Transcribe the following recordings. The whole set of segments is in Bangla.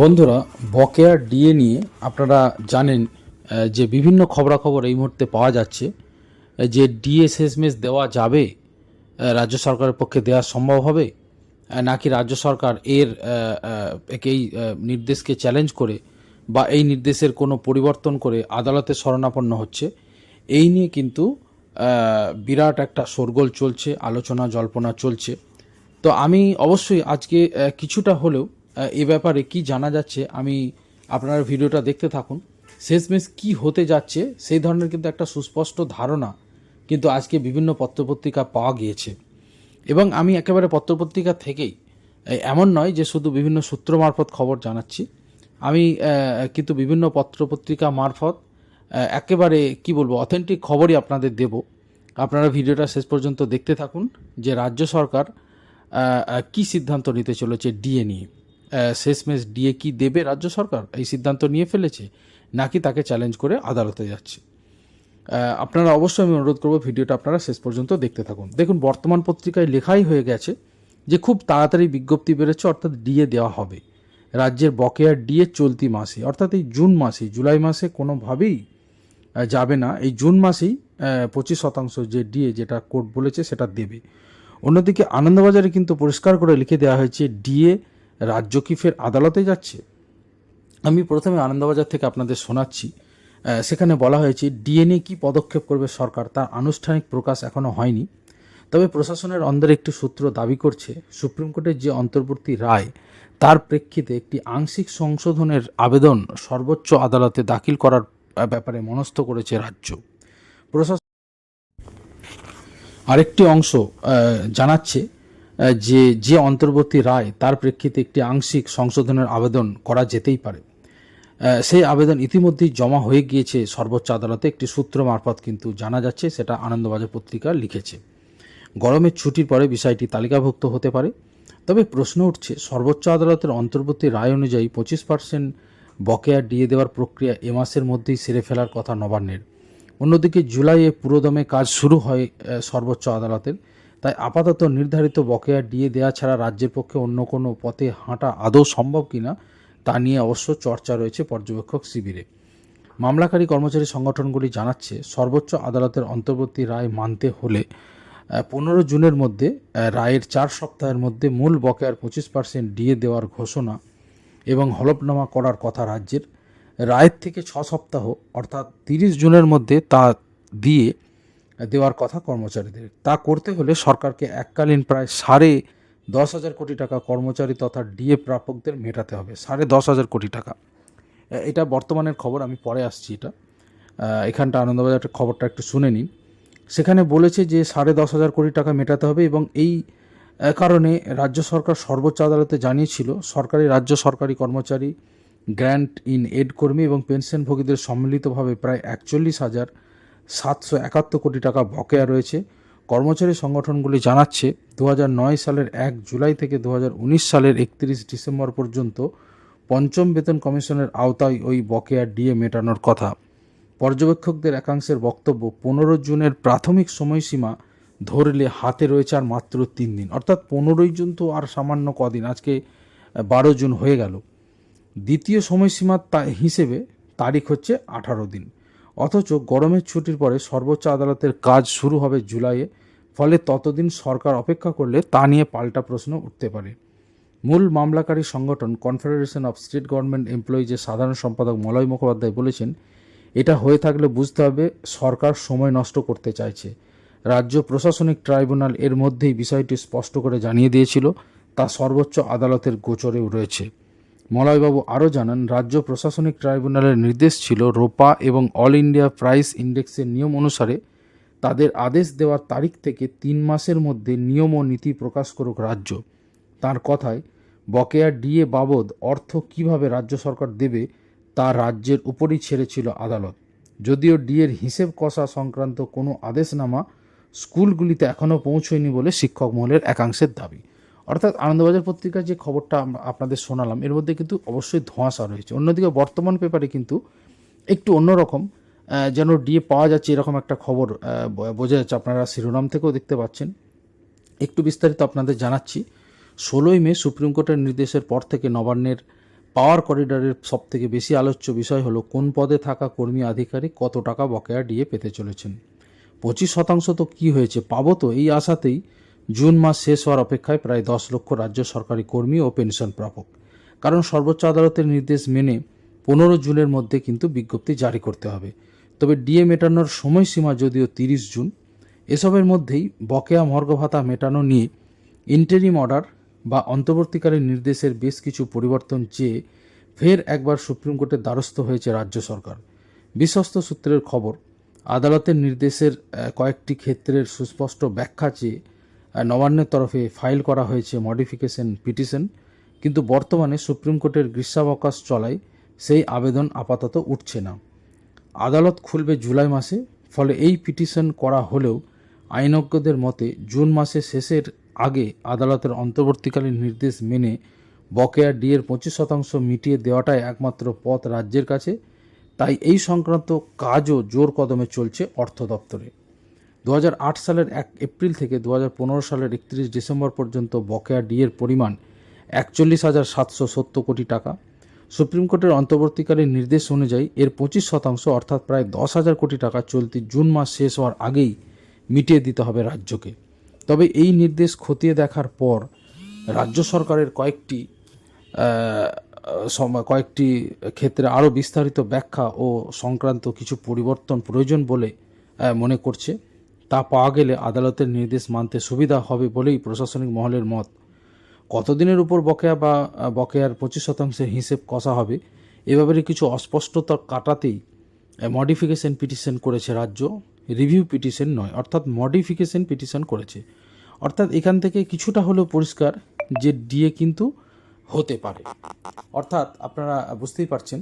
বন্ধুরা, বকেয়া ডিএ নিয়ে আপনারা জানেন যে বিভিন্ন খবরাখবর এই মুহূর্তে পাওয়া যাচ্ছে যে ডিএ দেওয়া যাবে রাজ্য সরকারের পক্ষে দেওয়া সম্ভব হবে নাকি রাজ্য সরকার এর এই নির্দেশকে চ্যালেঞ্জ করে বা এই নির্দেশের কোনো পরিবর্তন করে আদালতে শরণাপন্ন হচ্ছে, এই নিয়ে কিন্তু বিরাট একটা শোরগোল চলছে, আলোচনা, জল্পনা চলছে। তো আমি অবশ্যই আজকে কিছুটা হলেও এ ব্যাপারে কি জানা যাচ্ছে আমি আপনারা ভিডিওটা দেখতে থাকুন। শেষমেশ কি হতে যাচ্ছে সেই ধরনের কিন্তু একটা সুস্পষ্ট ধারণা কিন্তু আজকে বিভিন্ন পত্রপত্রিকা পাওয়া গিয়েছে। এবং আমি একেবারে পত্রপত্রিকা থেকেই এমন নয় যে শুধু বিভিন্ন সূত্র মারফত খবর জানাচ্ছি। আমি কিন্তু বিভিন্ন পত্রপত্রিকা মারফত একেবারে কি বলব অথেন্টিক খবরই আপনাদের দেব। আপনারা ভিডিওটা শেষ পর্যন্ত দেখতে থাকুন যে রাজ্য সরকার কি সিদ্ধান্ত নিতে চলেছে ডিএ নিয়ে। শেষমেশ ডিএ কি দেবে রাজ্য সরকার? এই সিদ্ধান্ত নিয়ে ফেলেছে, নাকি তাকে চ্যালেঞ্জ করে আদালতে যাচ্ছে? আপনারা অবশ্যই আমি অনুরোধ করব ভিডিওটা আপনারা শেষ পর্যন্ত দেখতে থাকুন। দেখুন, বর্তমান পত্রিকায় লেখাই হয়ে গেছে যে খুব তাড়াতাড়ি বিজ্ঞপ্তি বেরোচ্ছে, অর্থাৎ ডিএ দেওয়া হবে। রাজ্যের বকেয়া ডিএ চলতি মাসে, অর্থাৎ এই জুন মাসে, জুলাই মাসে কোনোভাবেই যাবে না। এই জুন মাসেই পঁচিশ শতাংশ যে ডিএ, যেটা কোর্ট বলেছে সেটা দেবে। অন্যদিকে আনন্দবাজারে কিন্তু পরিষ্কার করে লিখে দেওয়া হয়েছে, ডিএ রাজ্য কি ফের আদালতে যাচ্ছে? আমি প্রথমে আনন্দবাজার থেকে আপনাদের শোনাচ্ছি। সেখানে বলা হয়েছে, ডিএনএ কি পদক্ষেপ করবে সরকার তার আনুষ্ঠানিক প্রকাশ এখনও হয়নি। তবে প্রশাসনের অন্দরে একটি সূত্র দাবি করছে, সুপ্রিম কোর্টের যে অন্তর্বর্তী রায়, তার প্রেক্ষিতে একটি আংশিক সংশোধনের আবেদন সর্বোচ্চ আদালতে দাখিল করার ব্যাপারে মনস্থ করেছে রাজ্য। প্রশাসন আরেকটি অংশ জানাচ্ছে যে যে অন্তর্বর্তী রায়, তার প্রেক্ষিতে একটি আংশিক সংশোধনের আবেদন করা যেতেই পারে। সেই আবেদন ইতিমধ্যেই জমা হয়ে গিয়েছে সর্বোচ্চ আদালতে। একটি সূত্র মারফত কিন্তু জানা যাচ্ছে, সেটা আনন্দবাজার পত্রিকা লিখেছে। গরমের ছুটির পরে বিষয়টি তালিকাভুক্ত হতে পারে। তবে প্রশ্ন উঠছে, সর্বোচ্চ আদালতের অন্তর্বর্তী রায় অনুযায়ী পঁচিশ পার্সেন্ট বকেয়া ডিএ দেওয়ার প্রক্রিয়া এ মাসের মধ্যেই সেরে ফেলার কথা নবান্নের। অন্যদিকে জুলাইয়ে পুরোদমে কাজ শুরু হয় সর্বোচ্চ আদালতের। তাই আপাতত নির্ধারিত বকেয়া ডিএ দেওয়া ছাড়া রাজ্যের পক্ষে অন্য কোনো পথে হাঁটা আদৌ সম্ভব কিনা তা নিয়ে অবশ্য চর্চা রয়েছে পর্যবেক্ষক শিবিরে। মামলাকারী কর্মচারী সংগঠনগুলি জানাচ্ছে, সর্বোচ্চ আদালতের অন্তর্বর্তী রায় মানতে হলে পনেরো জুনের মধ্যে রায়ের চার সপ্তাহের মধ্যে মূল বকেয়ার পঁচিশ পার্সেন্ট ডিএ দেওয়ার ঘোষণা এবং হলফনামা করার কথা রাজ্যের। রায়ের থেকে ছ সপ্তাহ, অর্থাৎ তিরিশ জুনের মধ্যে তা দিয়ে দেওয়ার কথা কর্মচারীদের। তা করতে হলে সরকারকে এককালীন প্রায় সাড়ে দশ হাজার কোটি টাকা কর্মচারী তথা ডিএ প্রাপকদের মেটাতে হবে। সাড়ে দশ হাজার কোটি টাকা। এটা বর্তমানের খবর, আমি পরে আসছি এটা। এখানটা আনন্দবাজার খবরটা একটু শুনে নিন। সেখানে বলেছে যে সাড়ে দশ হাজার কোটি টাকা মেটাতে হবে এবং এই কারণে রাজ্য সরকার সর্বোচ্চ আদালতে জানিয়েছিল, সরকারি রাজ্য সরকারি কর্মচারী, গ্র্যান্ট ইন এড কর্মী এবং পেনশনভোগীদের সম্মিলিতভাবে প্রায় একচল্লিশ হাজার সাতশো একাত্তর কোটি টাকা বকেয়া রয়েছে। কর্মচারী সংগঠনগুলি জানাচ্ছে দু সালের এক জুলাই থেকে দু হাজার উনিশ সালের একত্রিশ ডিসেম্বর পর্যন্ত পঞ্চম বেতন কমিশনের আওতায় ওই বকেয়া ডিএ মেটানোর কথা। পর্যবেক্ষকদের একাংশের বক্তব্য, পনেরো জুনের প্রাথমিক সময়সীমা ধরলে হাতে রয়েছে আর মাত্র তিন দিন। অর্থাৎ পনেরোই জুন তো আর সামান্য কদিন, আজকে বারো জুন হয়ে গেল। দ্বিতীয় সময়সীমা হিসেবে তারিখ হচ্ছে আঠারো দিন। অথচ গরমের ছুটির পরে সর্বোচ্চ আদালতের কাজ শুরু হবে জুলাইয়ে, ফলে ততদিন সরকার অপেক্ষা করলে তা নিয়ে পাল্টা প্রশ্ন উঠতে পারে। মূল মামলাকারী সংগঠন কনফেডারেশন অফ স্টেট গভর্নমেন্ট এমপ্লয়িজের সাধারণ সম্পাদক মলয় মুখোপাধ্যায় বলেছেন, এটা হয়ে থাকলে বুঝতে হবে সরকার সময় নষ্ট করতে চাইছে। রাজ্য প্রশাসনিক ট্রাইব্যুনাল এর মধ্যেই বিষয়টি স্পষ্ট করে জানিয়ে দিয়েছিল, তা সর্বোচ্চ আদালতের গোচরেও রয়েছে। মলয়বাবু আরও জানান, রাজ্য প্রশাসনিক ট্রাইব্যুনালের নির্দেশ ছিল রোপা এবং অল ইন্ডিয়া প্রাইস ইন্ডেক্সের নিয়ম অনুসারে তাদের আদেশ দেওয়ার তারিখ থেকে তিন মাসের মধ্যে নিয়ম ও নীতি প্রকাশ করুক রাজ্য। তার কথায়, বকেয়া ডিএ বাবদ অর্থ কীভাবে রাজ্য সরকার দেবে তা রাজ্যের উপরই ছেড়েছিল আদালত। যদিও ডিএর হিসেব কষা সংক্রান্ত কোনো আদেশনামা স্কুলগুলিতে এখনও পৌঁছয়নি বলে শিক্ষক মহলের একাংশের দাবি। অর্থাৎ আনন্দবাজার পত্রিকার যে খবরটা আপনাদের শোনালাম, এর মধ্যে কিন্তু অবশ্যই ধোঁয়াশা রয়েছে। অন্যদিকে বর্তমান পেপারে কিন্তু একটু অন্যরকম যেন ডিএ পাওয়া যাচ্ছে এরকম একটা খবর বোঝা যাচ্ছে। আপনারা শিরোনাম থেকেও দেখতে পাচ্ছেন। একটু বিস্তারিত আপনাদের জানাচ্ছি। ষোলোই মে সুপ্রিম কোর্টের নির্দেশের পর থেকে নবান্নের পাওয়ার করিডরের সবথেকে বেশি আলোচ্য বিষয় হলো, কোন পদে থাকা কর্মী আধিকারিক কত টাকা বকেয়া ডিএ পেতে চলেছেন? পঁচিশ শতাংশ তো কী হয়েছে? পাবো তো। এই আশাতেই জুন মাস শেষ হওয়ার অপেক্ষায় প্রায় দশ লক্ষ রাজ্য সরকারি কর্মী ও পেনশন প্রাপক। কারণ সর্বোচ্চ আদালতের নির্দেশ মেনে পনেরো জুনের মধ্যে কিন্তু বিজ্ঞপ্তি জারি করতে হবে। তবে ডিএ মেটানোর সময়সীমা যদিও তিরিশ জুন, এসবের মধ্যেই বকেয়া মর্গ ভাতা মেটানো নিয়ে ইন্টারিম অর্ডার বা অন্তর্বর্তীকালীন নির্দেশের বেশ কিছু পরিবর্তন চেয়ে ফের একবার সুপ্রিম কোর্টের দ্বারস্থ হয়েছে রাজ্য সরকার। বিশ্বস্ত সূত্রের খবর, আদালতের নির্দেশের কয়েকটি ক্ষেত্রের সুস্পষ্ট ব্যাখ্যা চেয়ে নবান্নের তরফে ফাইল করা হয়েছে মডিফিকেশন পিটিশন। কিন্তু বর্তমানে সুপ্রিম কোর্টের গ্রীষ্মাবকাশ চলায় সেই আবেদন আপাতত উঠছে না। আদালত খুলবে জুলাই মাসে, ফলে এই পিটিশন করা হলেও আইনজ্ঞদের মতে জুন মাসের শেষের আগে আদালতের অন্তর্বর্তীকালীন নির্দেশ মেনে বকেয়া ডিএর পঁচিশ শতাংশ মিটিয়ে দেওয়াটাই একমাত্র পথ রাজ্যের কাছে। তাই এই সংক্রান্ত কাজও জোর কদমে চলছে অর্থ দপ্তরে। দু হাজার আট সালের এক এপ্রিল থেকে দু হাজার পনেরো সালের একত্রিশ ডিসেম্বর পর্যন্ত বকেয়া ডিএর পরিমাণ একচল্লিশ হাজার সাতশো সত্তর কোটি টাকা। সুপ্রিম কোর্টের অন্তর্বর্তীকালীন নির্দেশ অনুযায়ী এর পঁচিশ শতাংশ অর্থাৎ প্রায় দশ হাজার কোটি টাকা চলতি জুন মাস শেষ হওয়ার আগেই মিটিয়ে দিতে হবে রাজ্যকে। তবে এই নির্দেশ খতিয়ে দেখার পর রাজ্য সরকারের কয়েকটি কয়েকটি ক্ষেত্রে আরও বিস্তারিত ব্যাখ্যা ও সংক্রান্ত কিছু পরিবর্তন প্রয়োজন বলে মনে করছে। তা পাওয়া গেলে আদালতের নির্দেশ মানতে সুবিধা হবে বলেই প্রশাসনিক মহলের মত। কতদিনের উপর বকেয়া বা, বকেয়ার পঁচিশ শতাংশের হিসেব কষা হবে, এ ব্যাপারে কিছু অস্পষ্টতা কাটাতেই মডিফিকেশন পিটিশন করেছে রাজ্য, রিভিউ পিটিশন নয়, অর্থাৎ মডিফিকেশন পিটিশন করেছে। অর্থাৎ এখান থেকে কিছুটা হলেও পরিষ্কার যে ডিএ কিন্তু হতে পারে। অর্থাৎ আপনারা বুঝতেই পারছেন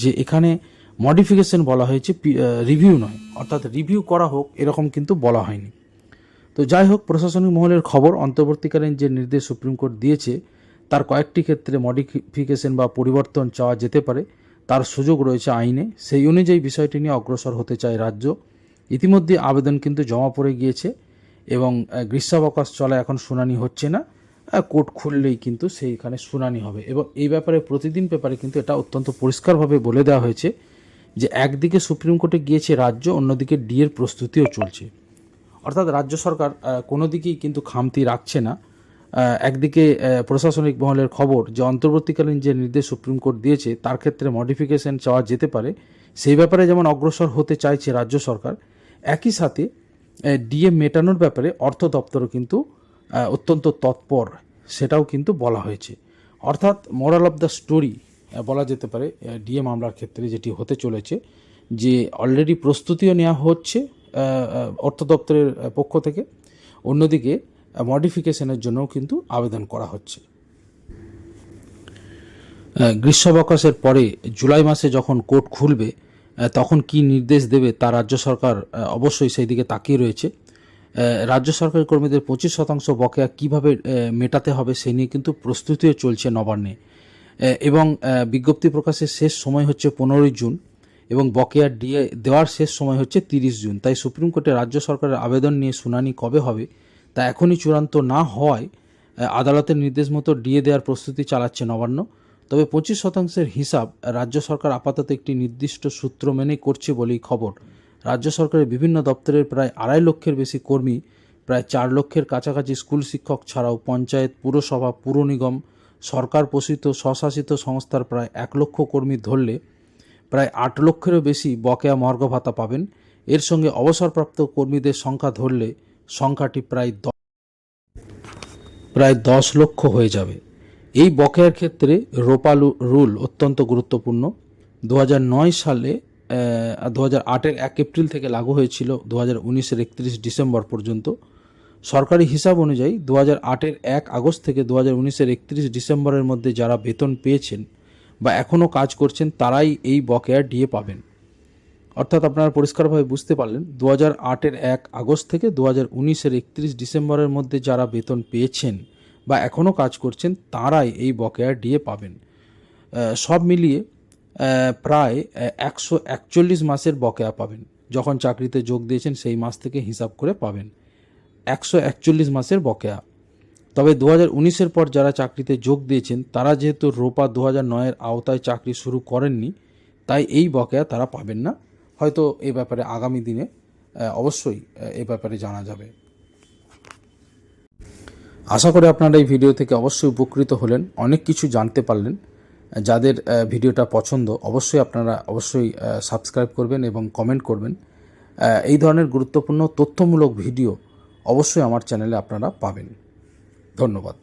যে এখানে মডিফিকেশন বলা হয়েছে রিভিউ নয়। অর্থাৎ রিভিউ করা হোক, এরকম কিন্তু বলা হয়নি। তো যাই হোক, প্রশাসনিক মহলের খবর অন্তর্বর্তীকালীন যে নির্দেশ সুপ্রিম কোর্ট দিয়েছে, তার কয়েকটি ক্ষেত্রে মডিফিকেশন বা পরিবর্তন চাওয়া যেতে পারে। তার সুযোগ রয়েছে আইনে। সেই অনুযায়ী বিষয়টি নিয়ে অগ্রসর হতে চায় রাজ্য। ইতিমধ্যে আবেদন কিন্তু জমা পড়ে গিয়েছে এবং গ্রীষ্মাবকাশ চলা এখন শুনানি হচ্ছে না। কোর্ট খুললেই কিন্তু সেইখানে শুনানি হবে। এবং এই ব্যাপারে প্রতিদিন পেপারে কিন্তু এটা অত্যন্ত পরিষ্কারভাবে বলে দেওয়া হয়েছে। যে একদিকে সুপ্রিম কোর্টে গিয়েছে রাজ্য, অন্যদিকে ডিএর প্রস্তুতিও চলছে। অর্থাৎ রাজ্য সরকার কোনো দিকেই কিন্তু খামতি রাখছে না। একদিকে প্রশাসনিক মহলের খবর যে অন্তর্বর্তীকালীন যে নির্দেশ সুপ্রিম কোর্ট দিয়েছে, তার ক্ষেত্রে মডিফিকেশন চাওয়া যেতে পারে। সেই ব্যাপারে যেমন অগ্রসর হতে চাইছে রাজ্য সরকার, একই সাথে ডিএ মেটানোর ব্যাপারে অর্থ দপ্তরও কিন্তু অত্যন্ত তৎপর, সেটাও কিন্তু বলা হয়েছে। অর্থাৎ মোরাল অফ দ্য স্টোরি বলা যেতে পারে ডিএ মামলার ক্ষেত্রে যেটি হতে চলেছে, যে অলরেডি প্রস্তুতিও নেওয়া হচ্ছে অর্থ দপ্তরের পক্ষ থেকে। অন্যদিকে মডিফিকেশনের জন্যও কিন্তু আবেদন করা হচ্ছে। গ্রীষ্মাবকাশের পরে জুলাই মাসে যখন কোর্ট খুলবে তখন কি নির্দেশ দেবে তা রাজ্য সরকার অবশ্যই সেই দিকে তাকিয়ে রয়েছে। রাজ্য সরকারি কর্মীদের পঁচিশ শতাংশ বকেয়া কীভাবে মেটাতে হবে সে নিয়ে কিন্তু প্রস্তুতিও চলছে নবান্নে। এবং বিজ্ঞপ্তি প্রকাশের শেষ সময় হচ্ছে পনেরোই জুন এবং বকেয়া ডিএ দেওয়ার শেষ সময় হচ্ছে তিরিশ জুন। তাই সুপ্রিম কোর্টে রাজ্য সরকারের আবেদন নিয়ে শুনানি কবে হবে তা এখনই চূড়ান্ত না হওয়ায় আদালতের নির্দেশ মতো ডিএ দেওয়ার প্রস্তুতি চালাচ্ছে নবান্ন। তবে পঁচিশ শতাংশের হিসাব রাজ্য সরকার আপাতত একটি নির্দিষ্ট সূত্র মেনে করছে বলেই খবর। রাজ্য সরকারের বিভিন্ন দপ্তরের প্রায় আড়াই লক্ষের বেশি কর্মী, প্রায় চার লক্ষের কাছাকাছি স্কুল শিক্ষক ছাড়াও পঞ্চায়েত, পুরসভা, পুর নিগম সরকার পোষিত স্বশাসিত সংস্থার প্রায় এক লক্ষ কর্মী ধরলে প্রায় আট লক্ষেরও বেশি বকেয়া মর্গ ভাতা পাবেন। এর সঙ্গে অবসরপ্রাপ্ত কর্মীদের সংখ্যা ধরলে সংখ্যাটি প্রায় প্রায় দশ লক্ষ হয়ে যাবে। এই বকেয়ার ক্ষেত্রে রোপালু রুল অত্যন্ত গুরুত্বপূর্ণ। দু সালে দু হাজার আটের এক এপ্রিল থেকে লাগু হয়েছিল। দু হাজার উনিশের একত্রিশ ডিসেম্বর পর্যন্ত সরকারি হিসাব অনুযায়ী দু হাজার আটের এক আগস্ট থেকে দু হাজার উনিশের একত্রিশ ডিসেম্বরের মধ্যে যারা বেতন পেয়েছেন বা এখনও কাজ করছেন, তারাই এই বকেয়া ডিএ পাবেন। অর্থাৎ আপনারা পরিষ্কারভাবে বুঝতে পারলেন দু হাজার আটের এক আগস্ট থেকে দু হাজার উনিশের একত্রিশ ডিসেম্বরের মধ্যে যারা বেতন পেয়েছেন বা এখনও কাজ করছেন, তারাই এই বকেয়া ডিএ পাবেন। সব মিলিয়ে প্রায় একশো একচল্লিশ মাসের বকেয়া পাবেন। যখন চাকরিতে যোগ দিয়েছেন, সেই মাস থেকে হিসাব করে পাবেন। একশো একচল্লিশ মাসের বকেয়া। তবে দু হাজার উনিশের পর যারা চাকরিতে যোগ দিয়েছেন, তারা যেহেতু রোপা দু হাজার নয়ের আওতায় চাকরি শুরু করেননি, তাই এই বকেয়া তারা পাবেন না। হয়তো এ ব্যাপারে আগামী দিনে অবশ্যই এ ব্যাপারে জানা যাবে। আশা করি আপনারা এই ভিডিও থেকে অবশ্যই উপকৃত হলেন, অনেক কিছু জানতে পারলেন। যাদের ভিডিওটা পছন্দ, অবশ্যই আপনারা অবশ্যই সাবস্ক্রাইব করবেন এবং কমেন্ট করবেন। এই ধরনের গুরুত্বপূর্ণ, তথ্যমূলক ভিডিও অবশ্যই আমার চ্যানেলে আপনারা পাবেন। ধন্যবাদ।